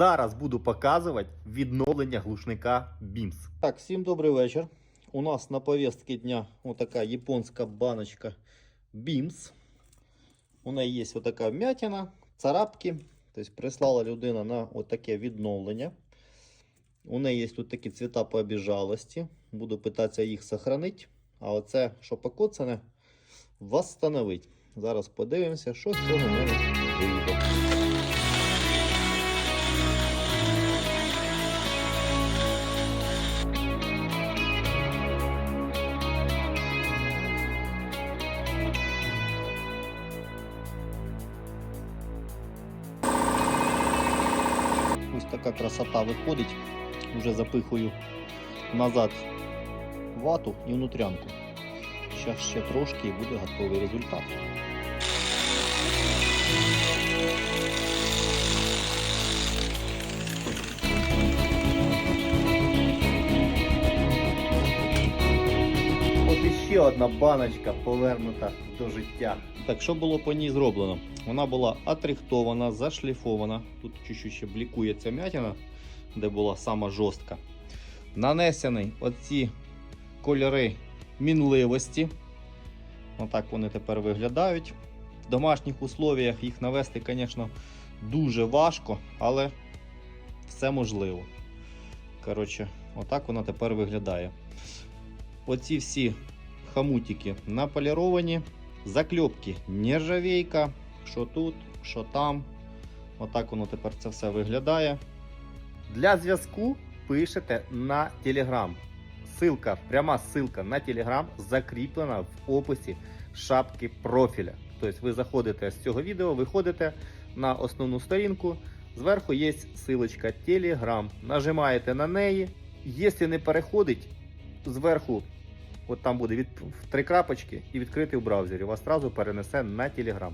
Зараз буду показувати відновлення глушника BIMS. Так, всім добрий вечір. У нас на повістці дня отака японська баночка BIMS. У неї є отака вмятина, царапки. Тобто прислала людина на отаке відновлення. У неї є тут такі цвіта по обіжалості. Буду питатися їх сохранити. А оце, що покоцане, восстановить. Зараз подивимося, що з цього мене вийде. Ось така красота виходить. Уже запихую назад вату і внутрянку. Зараз ще трошки і буде готовий результат. От іще одна баночка повернута до життя. Так, що було по ній зроблено? Вона була отрихтована, зашліфована. Тут чуть-чуть ще блікує ця м'ятина, де була сама жорстка. Нанесені оці кольори мінливості. Отак вони тепер виглядають. В домашніх условіях їх навести, звісно, дуже важко, але все можливо. Коротше, отак вона тепер виглядає. Оці всі хамутики наполіровані. Закльопки нержавейка. Що тут, що там. Отак воно тепер це все виглядає. Для зв'язку пишете на Telegram. Силка, пряма ссылка на Telegram закріплена в описі шапки профіля. Тобто ви заходите з цього відео, виходите на основну сторінку. Зверху є силочка Telegram. Нажимаєте на неї. Якщо не переходить, зверху от там буде від, три крапочки і відкрити в браузері. Вас одразу перенесе на Telegram.